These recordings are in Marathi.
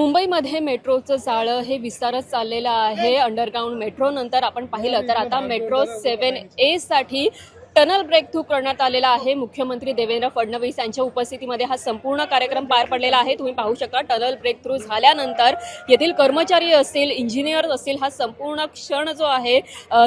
मुंबईमध्ये मेट्रोचं जाळं हे विस्तारत चाललेलं आहे. अंडरग्राऊंड मेट्रो नंतर आपण पाहिलं तर आता मेट्रो सेवन ए साठी टनल ब्रेक थ्रू करण्यात आलेला आहे. मुख्यमंत्री देवेंद्र फडणवीस यांच्या उपस्थितीमध्ये हा संपूर्ण कार्यक्रम पार पडलेला आहे. तुम्ही पाहू शकता टनल ब्रेक थ्रू झाल्यानंतर येथील कर्मचारी असतील इंजिनियर्स असतील हा संपूर्ण क्षण जो आहे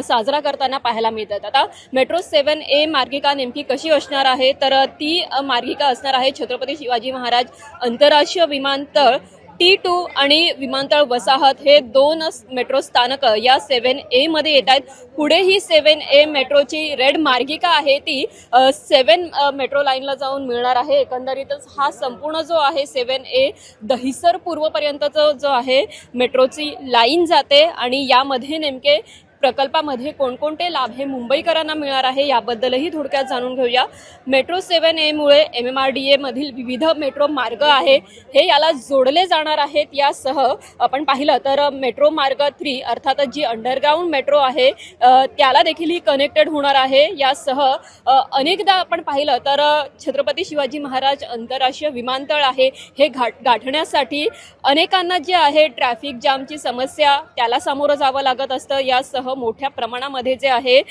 साजरा करताना पाहायला मिळतात. आता मेट्रो सेवन ए मार्गिका नेमकी कशी असणार आहे? तर ती मार्गिका असणार आहे छत्रपती शिवाजी महाराज आंतरराष्ट्रीय विमानतळ टी टू आणि विमानतळ वसाहत हे दोन मेट्रो स्थानक या सेवन ए मध्ये येत आहेत. पुढे ही सेवन ए मेट्रोची रेड मार्गिका आहे ती सेवन मेट्रो लाईनला जाऊन मिळणार आहे. एकंदरीतच हा संपूर्ण जो आहे सेवन ए दहिसर पूर्वपर्यंतचा जो आहे मेट्रोची लाईन जाते आणि यामध्ये नेमके प्रकल्पामध्ये कोणकोणते लाभ हे मुंबईकरांना मिळणार आहे याबद्दलही थोडक्यात जाणून घेऊया. मेट्रो सेवन एमुळे एम एम आर डी एमधील विविध मेट्रो मार्ग आहे. हे याला जोडले जाणार आहेत यासह आपण पाहिलं तर मेट्रो मार्ग थ्री अर्थातच जी अंडरग्राऊंड मेट्रो आहे त्याला देखील ही कनेक्टेड होणार आहे. यासह अनेकदा आपण पाहिलं तर छत्रपती शिवाजी महाराज आंतरराष्ट्रीय विमानतळ आहे. हे घाट गाठण्यासाठी अनेकांना जे आहे ट्रॅफिक जामची समस्या त्याला सामोरं जावं लागत असतं. यासह मोठ्या प्रमाणामध्ये जे आहे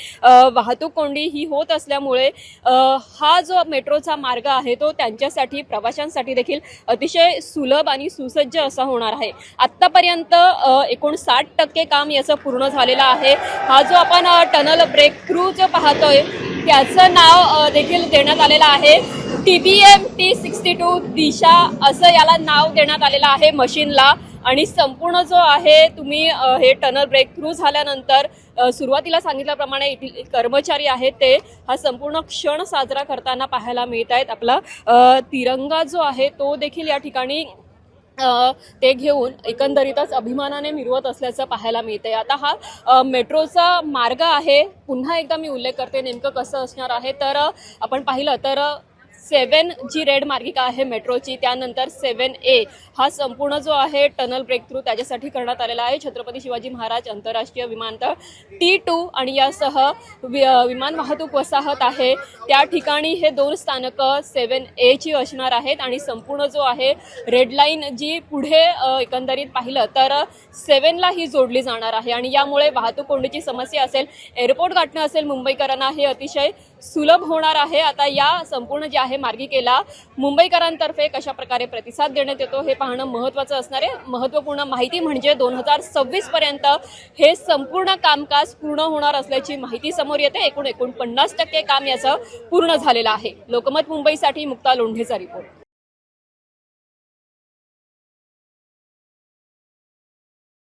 वाहतूक कोंडी ही होत असल्यामुळे हा जो मेट्रोचा मार्ग आहे तो त्यांच्यासाठी प्रवाशांसाठी देखील अतिशय सुलभ आणि सुसज्ज असा होणार आहे. आत्तापर्यंत एकूण साठ टक्के काम याचं पूर्ण झालेलं आहे. हा जो आपण टनल ब्रेक थ्रू जो पाहतोय त्याचं नाव देखील देण्यात आलेलं आहे. T B M T sixty two दिशा असं याला नाव देण्यात आलेलं आहे मशीनला. आणि संपूर्ण जो आहे तुम्ही हे टनल ब्रेक थ्रू झाल्यानंतर सुरुवातीला सांगितल्याप्रमाणे येथील कर्मचारी आहेत ते हा संपूर्ण क्षण साजरा करताना पाहायला मिळत आहेत आपला तिरंगा जो आहे तो देखील या ठिकाणी ते घेऊन एकंदरीतच अभिमानाने मिरवत असल्याचं पाहायला मिळते आता हा मेट्रोचा मार्ग आहे. पुन्हा एकदा मी उल्लेख करते नेमकं कसं असणार आहे? तर आपण पाहिलं तर सेवन जी रेड मार्गिका आहे मेट्रोची त्यानंतर सेवन ए हा संपूर्ण जो आहे टनल ब्रेक थ्रू त्याच्यासाठी करण्यात आलेला आहे. छत्रपती शिवाजी महाराज आंतरराष्ट्रीय विमानतळ टी टू आणि यासह वि विमान वाहतूक वसाहत आहे. त्या ठिकाणी हे दोन स्थानकं सेवन एची असणार आहेत आणि संपूर्ण जो आहे रेड लाईन जी पुढे एकंदरीत पाहिलं तर सेवनला ही जोडली जाणार आहे. आणि यामुळे वाहतूक कोंडीची समस्या असेल एअरपोर्ट गाठणं असेल मुंबईकरांना हे अतिशय सुलभ होणार आहे. आता या संपूर्ण जे आहे मार्गिकेला मुंबईकरांतर्फे कशा प्रकारे प्रतिसाद देण्यात येतो हे पाहणं महत्त्वाचं असणार आहे. महत्त्वपूर्ण माहिती म्हणजे दोन हजार सव्वीस पर्यंत हे संपूर्ण कामकाज पूर्ण होणार असल्याची माहिती समोर येते. एकूण एकोणपन्नास टक्के काम याचं पूर्ण झालेलं आहे. लोकमत मुंबईसाठी मुक्ता लोंढेचा रिपोर्ट.